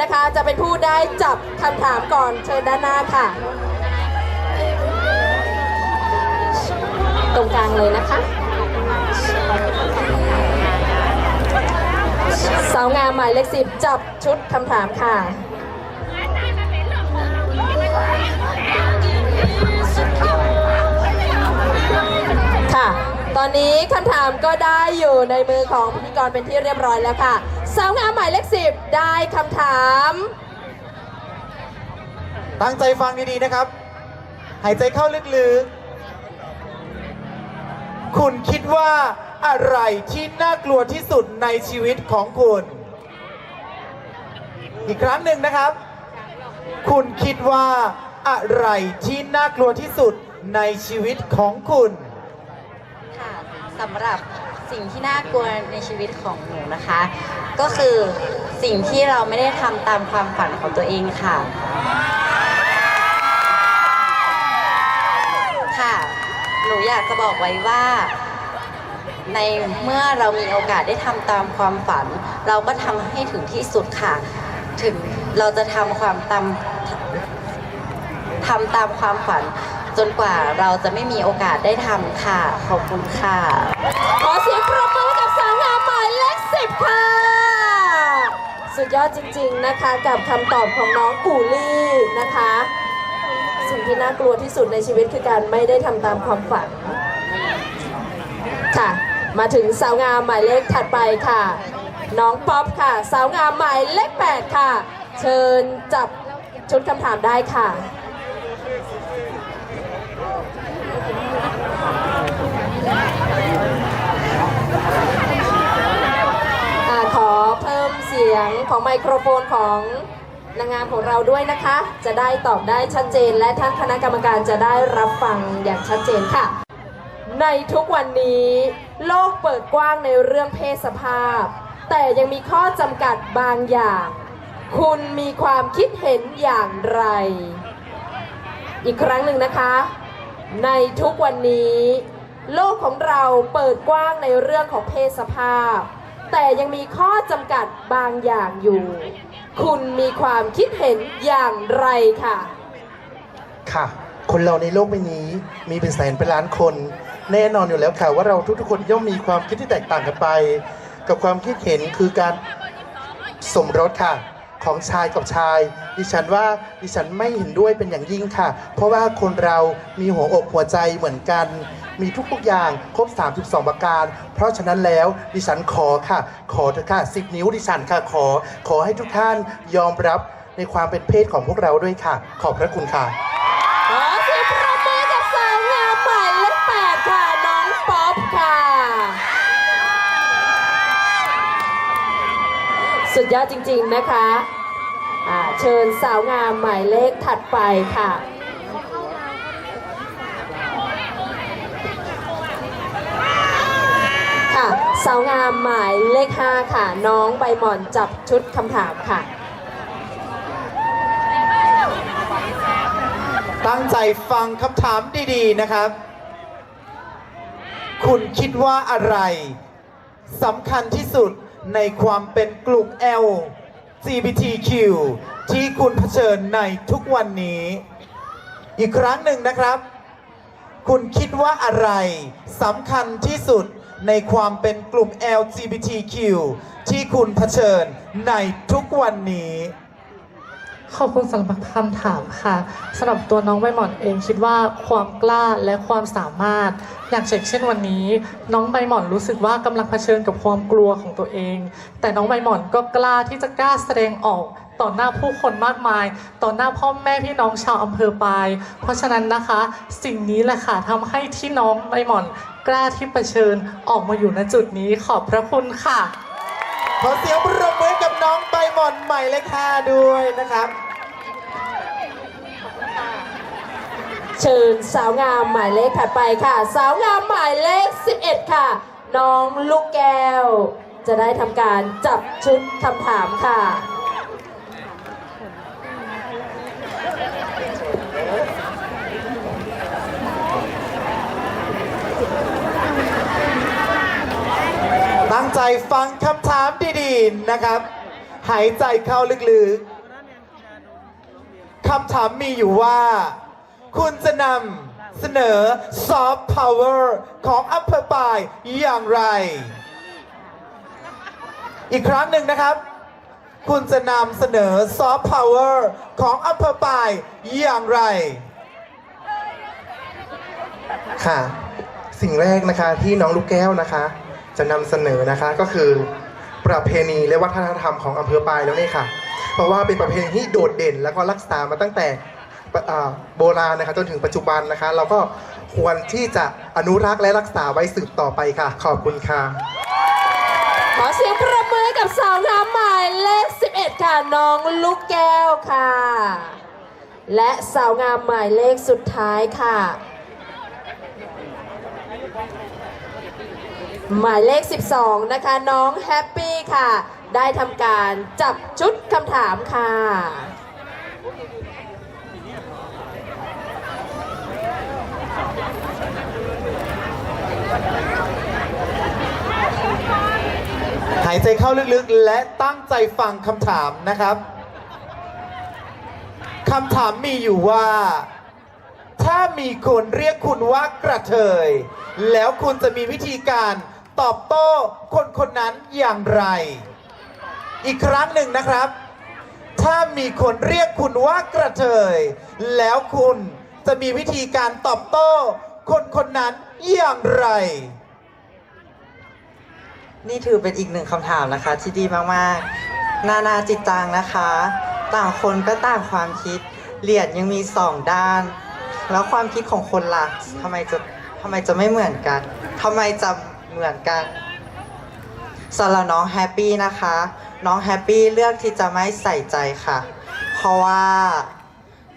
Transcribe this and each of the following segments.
นะคะ จะเป็นผู้ได้จับคำถามก่อนเชิญด้านหน้าค่ะ ตรงกลางเลยนะคะ สาวงามหมายเลขสิบจับชุดคำถามค่ะ ค่ะ ตอนนี้คำถามก็ได้อยู่ในมือของพิธีกรเป็นที่เรียบร้อยแล้วค่ะ สาวงามหมายเลขสิบได้คำถาม ตั้งใจฟังดีๆนะครับ หายใจเข้าลึกๆ คุณคิดว่าอะไรที่น่ากลัวที่สุดในชีวิตของคุณ อีกครั้งหนึ่งนะครับ คุณคิดว่าอะไรที่น่ากลัวที่สุดในชีวิตของคุณ ค่ะสำหรับ สิ่งที่น่ากลัวในชีวิตของหนูนะคะ ก็คือสิ่งที่เราไม่ได้ทำตามความฝันของตัวเองค่ะ ค่ะ หนูอยากจะบอกไว้ว่า ในเมื่อเรามีโอกาสได้ทำตามความฝัน เราก็ทำให้ถึงที่สุดค่ะ ถึงเราจะทำความตามทำตามความฝัน จนกว่าเราจะไม่มีโอกาสได้ทำค่ะ ขอบคุณค่ะ ขอเสียงปรบมือกับสาวงามหมายเลขสิบค่ะ สุดยอดจริง ๆนะคะกับคำตอบของน้องกูลี่นะคะ สิ่งที่น่ากลัวที่สุดในชีวิตคือการไม่ได้ทำตามความฝัน ค่ะ มาถึงสาวงามหมายเลขถัดไปค่ะ น้องป๊อปค่ะ สาวงามหมายเลขแปดค่ะ เชิญจับชุดคำถามได้ค่ะ อ่าขอเพิ่มเสียง ของไมโครโฟนของนางงามของเราด้วยนะคะ จะได้ตอบได้ชัดเจน และท่านคณะกรรมการจะได้รับฟังอย่างชัดเจนค่ะ ในทุกวันนี้ โลกเปิดกว้างในเรื่องเพศสภาพ แต่ยังมีข้อจำกัดบางอย่าง คุณมีความคิดเห็นอย่างไร อีกครั้งหนึ่งนะคะ ในทุกวันนี้ โลกของเราเปิดกว้างในเรื่องของเพศสภาพ แต่ยังมีข้อจำกัดบางอย่างอยู่ คุณมีความคิดเห็นอย่างไรค่ะ ค่ะ คนเราในโลกใบนี้มีเป็นแสนเป็นล้านคน แน่นอนอยู่แล้วค่ะว่าเราทุกๆคนย่อมมีความคิดที่แตกต่างกันไป กับความคิดเห็นคือการสมรสค่ะ ของชายกับชาย ดิฉันว่าดิฉันไม่เห็นด้วยเป็นอย่างยิ่งค่ะ เพราะว่าคนเรามีหัวอกหัวใจเหมือนกัน มีทุกๆอย่างครบ 32 ประการ เพราะฉะนั้นแล้วดิฉันขอค่ะ ขอเถอะค่ะ10นิ้วดิฉันค่ะขอ ขอให้ทุกท่านยอมรับในความเป็นเพศของพวกเราด้วยค่ะ ขอบพระคุณค่ะ ขอเสียงปรบมือกับสาวงามหมายเลขแปดค่ะ น้องป๊อปค่ะ สุดยอดจริง ๆ นะคะอาเชิญสาวงามหมายเลขถัดไปค่ะค่ะ สาวงามหมายเลขห้าค่ะ น้องใบหม่อนจับชุดคำถามค่ะ ตั้งใจฟังคำถามดีๆนะครับ คุณคิดว่าอะไรสำคัญที่สุด ในความเป็นกลุ่ม L GBTQ ที่คุณเผชิญในทุกวันนี้ อีกครั้งหนึ่งนะครับ คุณคิดว่าอะไรสำคัญที่สุดในความเป็นกลุ่ม LGBTQ ที่คุณเผชิญในทุกวันนี้ ขอบคุณสำหรับคำถามค่ะสำหรับตัวน้องใบหมอนเองคิดว่าความกล้าและความสามารถ อย่างเช่นเช่นวันนี้ น้องใบหมอนรู้สึกว่ากำลังเผชิญกับความกลัวของตัวเอง แต่น้องใบหมอนก็กล้าที่จะกล้าแสดงออกต่อหน้าผู้คนมากมาย ต่อหน้าพ่อแม่พี่น้องชาวอำเภอปาย เพราะฉะนั้นนะคะ สิ่งนี้แหละค่ะทำให้ที่น้องใบหมอนกล้าที่เผชิญออกมาอยู่ณจุดนี้ขอบพระคุณค่ะ ขอเสียงปรบมือกับน้องใบหม่อนใหม่เลขห้าด้วยนะครับ เชิญสาวงามหมายเลขถัดไปค่ะ สาวงามหมายเลข 11 ค่ะ น้องลูกแก้ว จะได้ทำการจับชุดคำถามค่ะตั้งใจฟังคำถามดีๆนะครับ หายใจเข้าลึกๆคำถามมีอยู่ว่า คุณจะนำเสนอซอฟต์พาวเวอร์ของอัพเพอร์ปายอย่างไร อีกครั้งหนึ่งนะครับ คุณจะนำเสนอซอฟต์พาวเวอร์ของอัพเพอร์ปายอย่างไร ค่ะ สิ่งแรกนะคะที่น้องลูกแก้วนะคะ จะนำเสนอนะคะก็คือประเพณีและวัฒนธรรมของอำเภอปายแล้วนี่ค่ะ เพราะว่าเป็นประเพณีที่โดดเด่นแล้วก็รักษามาตั้งแต่ โบราณนะคะจนถึงปัจจุบันนะคะ เราก็ควรที่จะอนุรักษ์และรักษาไว้สืบต่อไปค่ะ ขอบคุณค่ะ ขอเสียงประมือให้กับสาวงามหมายเลข 11 ค่ะ น้องลูกแก้วค่ะ และสาวงามหมายเลขสุดท้ายค่ะ หมายเลข 12 นะคะ น้องแฮปปี้ค่ะ ได้ทำการจับชุดคำถามค่ะายใจเข้าลึกๆ และตั้งใจฟังคำถามนะครับคำถามมีอยู่ว่า ถ้ามีคนเรียกคุณว่ากระเทย แล้วคุณจะมีวิธีการตอบโต้คนคนนั้นอย่างไร อีกครั้งหนึ่งนะครับ ถ้ามีคนเรียกคุณว่ากระเทย แล้วคุณจะมีวิธีการตอบโต้คนคนนั้นอย่างไร นี่ถือเป็นอีกหนึ่งคำถามนะคะ ที่ดีมากๆ นานาจิตตังนะคะ ต่างคนก็ต่างความคิดเหรียญยังมีสองด้าน แล้วความคิดของคนล่ะทำไมจะทำไมจะไม่เหมือนกันทำไมจะเหมือนกันสำหรับน้องแฮปปี้นะคะ น้องแฮปปี้เลือกที่จะไม่ใส่ใจค่ะ เพราะว่า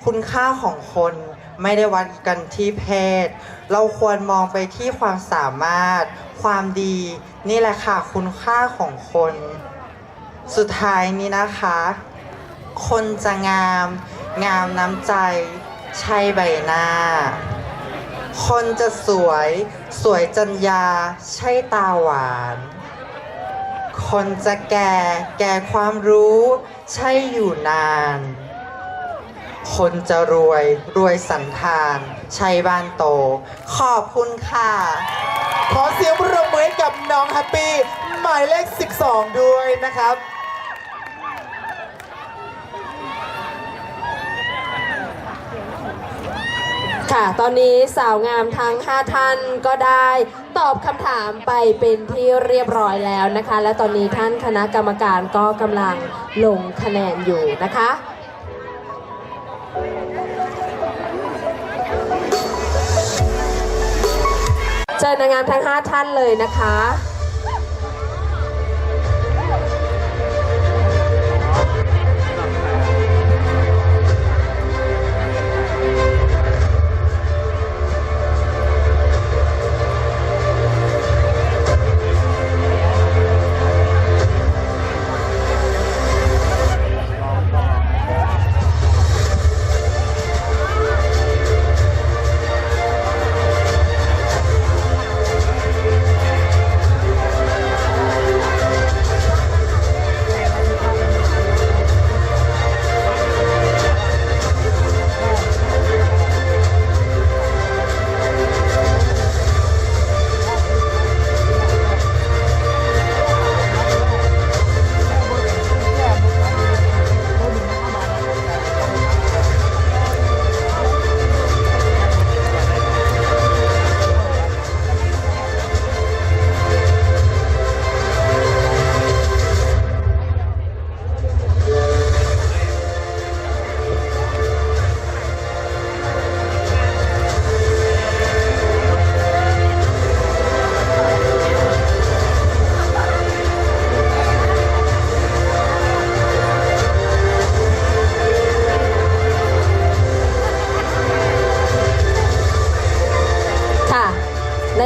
คุณค่าของคนไม่ได้วัดกันที่เพศ เราควรมองไปที่ความสามารถ ความดี นี่แหละค่ะคุณค่าของคน สุดท้ายนี้นะคะ คนจะงาม งามน้ำใจ ใช่ใบหน้า คนจะสวย สวยจัญญา ใช่ตาหวาน คนจะแก่ แก่ความรู้ ใช่อยู่นาน คนจะรวยรวยสันทานใช่บ้านโต ขอบคุณค่ะ ขอเสียงปรบมือให้กับน้องแฮปปี้หมายเลข 12 ด้วยนะครับ ค่ะ ตอนนี้สาวงามทั้ง 5 ท่านก็ได้ตอบคำถามไปเป็นที่เรียบร้อยแล้วนะคะ และตอนนี้ท่านคณะกรรมการก็กำลังลงคะแนนอยู่นะคะ เชิญนางงามทั้ง 5 ท่านเลยนะคะ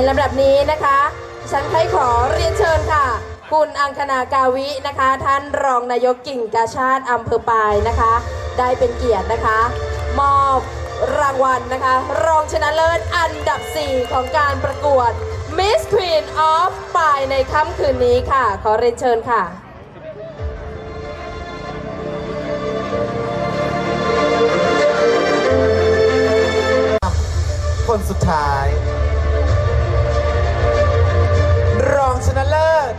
ลำดับนี้นะคะฉันให้ขอเรียนเชิญค่ะ คุณอังคณากาวินะคะ ท่านรองนายกกิ่งกาชาติอำเภอปายนะคะ ได้เป็นเกียรตินะคะ มอบรางวัลนะคะ รองชนะเลิศอันดับ 4 ของการประกวด Miss Queen of ปายในค่ำคืนนี้ค่ะ ขอเรียนเชิญค่ะคนสุดท้ายิศ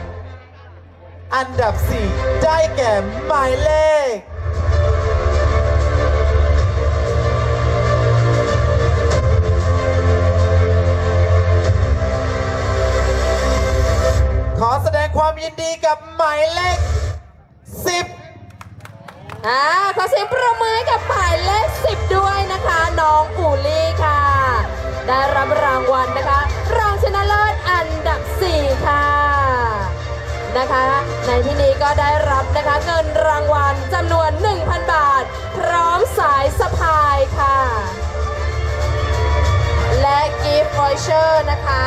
อันดับ 4 ได้แก่หมายเลขขอแสดงความยินดีกับหมายเลข 10 อ่า ขอเสียงประมือให้กับหมายเลข 10 ด้วยนะคะ น้องอูลี่ค่ะ ได้รับรางวัลนะคะ นะคะ ในที่นี้ก็ได้รับนะคะเงินรางวัลจำนวน 1,000 บาท พร้อมสายสะพายค่ะ และกิฟต์วอยเชอร์นะคะ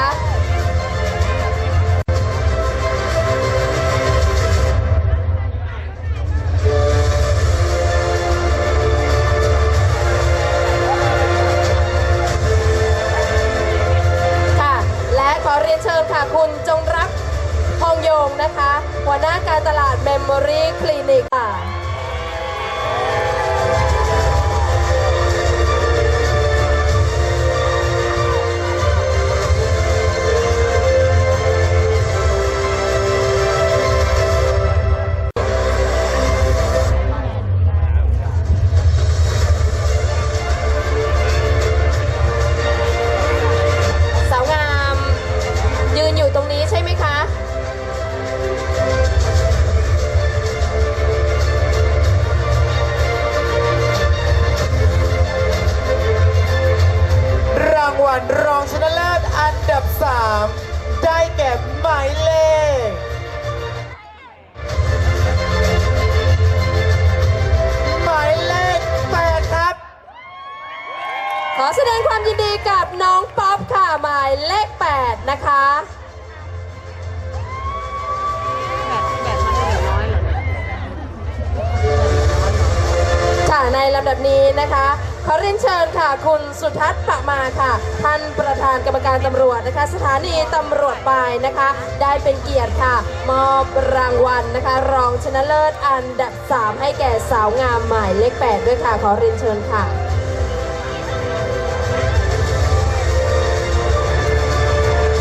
ในลำดับนี้นะคะขอเรียนเชิญค่ะคุณสุทัศน์ปะมาค่ะ ท่านประธานกรรมการตำรวจนะคะ สถานีตำรวจปลายนะคะ ได้เป็นเกียรติค่ะ มอบรางวัลนะคะ รองชนะเลิศอันดับ 3 ให้แก่สาวงามหมายเลข8ด้วยค่ะ ขอเรียนเชิญค่ะ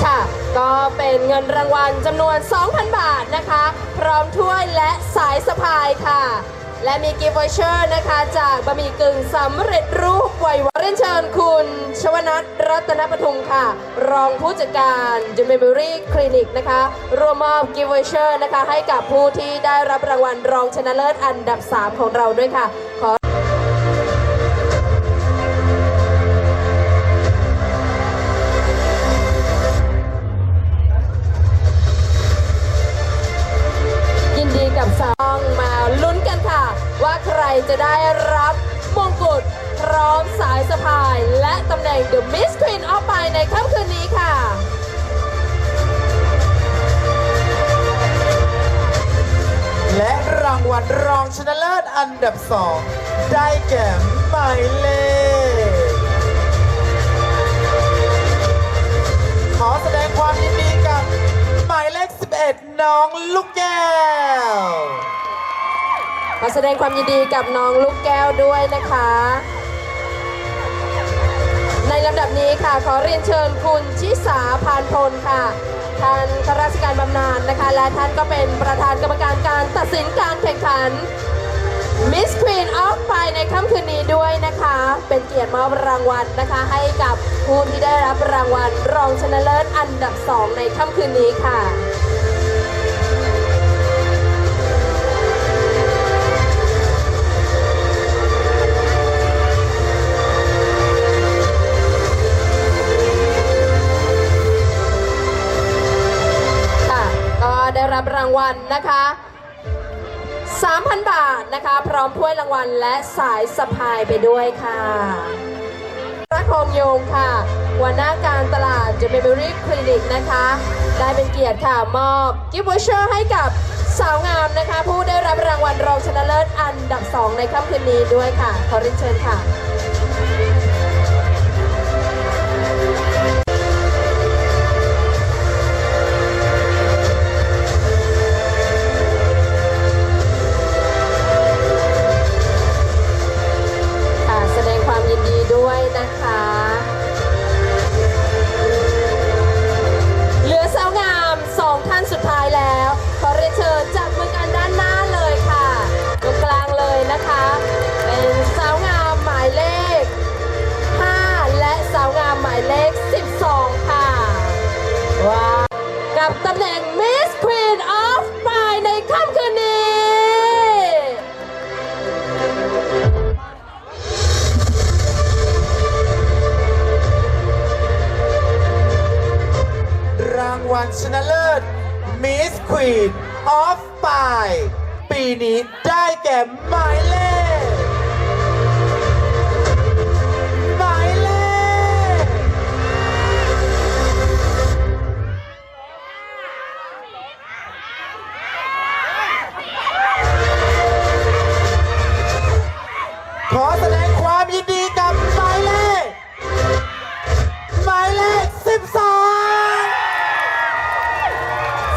ค่ะก็เป็นเงินรางวัลจำนวน 2,000 บาทนะคะ พร้อมถ้วยและสายสะพายค่ะ และมีกิฟต์วอเชอร์นะคะ จากบะหมี่กึ่งสำเร็จรูปไววเรียนเชิญคุณ ชวนัทรัตนปทุมค่ะ รองผู้จัดการ The Memory Clinic นะคะรวมมอบกิฟต์วอเชอร์นะคะ ให้กับผู้ที่ได้รับรางวัลรองชนะเลิศอันดับ 3 ของเราด้วยค่ะขอ หมายเลขขอแสดงความยินดีกับหมายเลข 11 น้องลูกแก้ว ขอแสดงความยินดีกับน้องลูกแก้วด้วยนะคะ ในลำดับนี้ค่ะ ขอเรียนเชิญคุณชิสาพานพลค่ะ ท่านข้าราชการบำนาญนะคะ และท่านก็เป็นประธานกรรมการการตัดสินการแข่งขัน Miss Queen of ไปในค่ำคืนนี้ด้วยนะคะ เป็นเกียรติมอบรางวัลนะคะ ให้กับผู้ที่ได้รับรางวัลรองชนะเลิศอันดับ 2 ในค่ำคืนนี้ค่ะค่ะก็ได้รับรางวัลนะคะ 3,000 บาท นะคะ พร้อมถ้วยรางวัลและสายสะพายไปด้วยค่ะรักโฮมโยงค่ะวันหน้าการตลาด The Memory Clinic นะคะ ได้เป็นเกียรติค่ะ มอบกิฟต์วอเชอร์ให้กับสาวงามนะคะ ผู้ได้รับรางวัลรองชนะเลิศอันดับ 2 ในค่ำคืนนี้ด้วยค่ะ ขอเรียนเชิญค่ะ หมายเลขหมายเลขขอแสดงความยินดีกับหมายเลขหมายเลข 12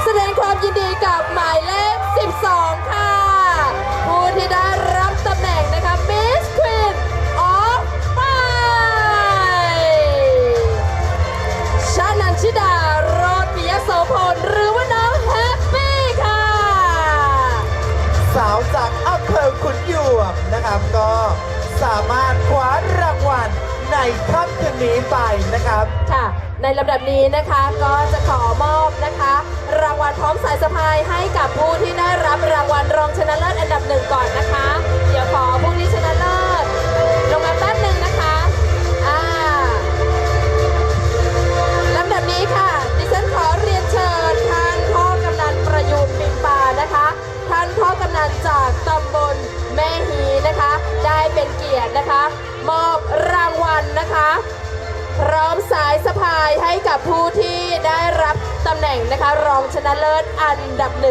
แสดงความยินดีกับหมายเลข ที่ได้รับตำแหน่งนะคะ Miss Queen of f i ชานันชิดาโรดปิยโสพลหรือว่าน้องแฮปปี้ค่ะ สาวจากอำเภอขุนยวมนะครับก็สามารถคว้ารางวัลในค่ำคืนนี้ไปนะครับ ค่ะ ในลำดับนี้นะคะก็จะขอมอบนะคะ รางวัลพร้อมสายสะพายให้กับผู้ที่ได้รับรางวัลรองชนะเลิศอันดับหนึ่งก่อนนะคะ เดี๋ยวขอผู้ที่ชนะเลิศ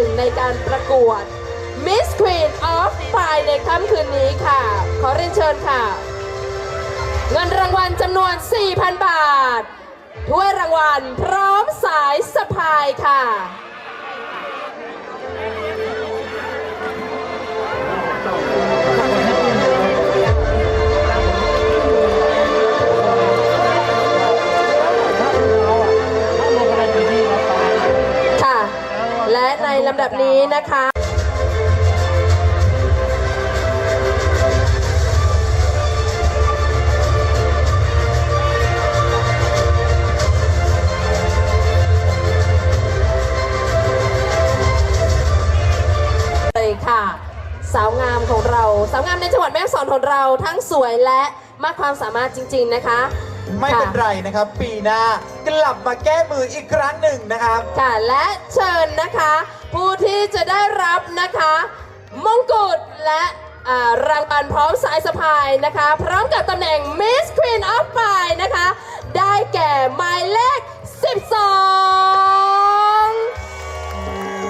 นึ่งในการประกวด Miss Queen of Fire ในค่ำคืนนี้ค่ะ ขอเรียนเชิญค่ะ เงินรางวัลจำนวน 4,000 บาทถ้วยรางวัลพร้อมสายสะพายค่ะ นี้นะคะเลยค่ะ สาวงามของเรา สาวงามในจังหวัดแม่ฮ่องสอนของเราทั้งสวยและมากความสามารถจริง ๆ นะคะ ไม่เป็นค่ะไรนะครับ ปีหน้ากลับมาแก้มืออีกครั้งหนึ่งนะครับ ค่ะและเชิญนะคะ ผู้ที่จะได้รับนะคะมงกุฎและอ่ารางวัลพร้อมสายสะพายนะคะ พร้อมกับตำแหน่ง Miss Queen of Fire นะคะ ได้แก่หมายเลข 12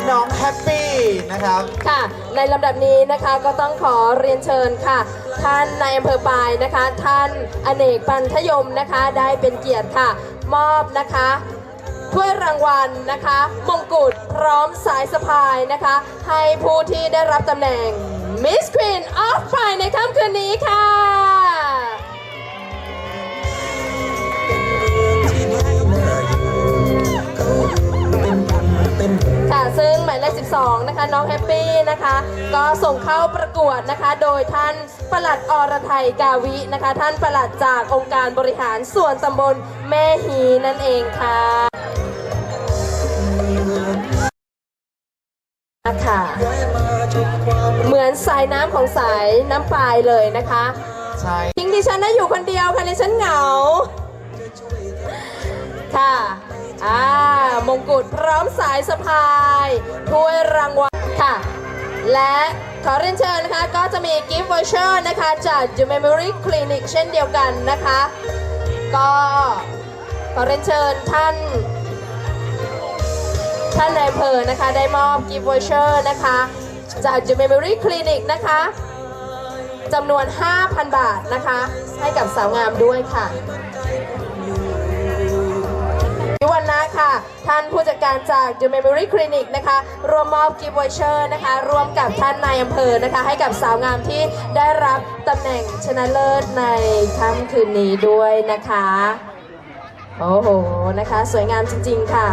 น้องแฮปปี้นะครับค่ะในลำดับนี้นะคะก็ต้องขอเรียนเชิญค่ะ ท่านนายอำเภอปายนะคะ ท่านอเนกปันทยมนะคะ ได้เป็นเกียรติค่ะ มอบนะคะ ถ้วยรางวัลนะคะ มงกุฎพร้อมสายสะพายนะคะ ให้ผู้ที่ได้รับตำแหน่ง Miss Queen of Fire ในค่ำคืนนี้ค่ะค่ะซึ่งหมายเลข 12 นะคะ น้องแฮปปี้นะคะ ก็ส่งเข้าประกวดนะคะ โดยท่านปลัดอรไทยกาวินะคะ ท่านปลัดจากองค์การบริหารส่วนตำบลแม่ฮีนั่นเองค่ะ ค่ะ เหมือนสายน้ำของสายน้ำปลายเลยนะคะใช่ทิ้งดิฉันนะอยู่คนเดียวค่ะดิฉันเหงา ค่ะอ่ามงกุฎพร้อมสายสะพายถ้วยรางวัลค่ะ และขอเรียนเชิญนะคะ ก็จะมีกิฟต์วอเชอร์นะคะ จาก The Memory Clinic เช่นเดียวกันนะคะ ก็ขอเรียนเชิญท่าน ท่านนายอำเภอนะคะ ได้มอบกิฟต์วอเชอร์นะคะ จาก The Memory Clinic นะคะจำนวน 5,000 บาทนะคะ ให้กับสาวงามด้วยค่ะวิวันนะค่ะ ท่านผู้จัดการจาก The Memory Clinic นะคะรวมมอบกิฟต์วอเชอร์นะคะร่วมกับท่านนายอำเภอนะคะ ให้กับสาวงามที่ได้รับตำแหน่งชนะเลิศในค่ำคืนนี้ด้วยนะคะ โอ้โห นะคะ สวยงามจริง ๆ ค่ะ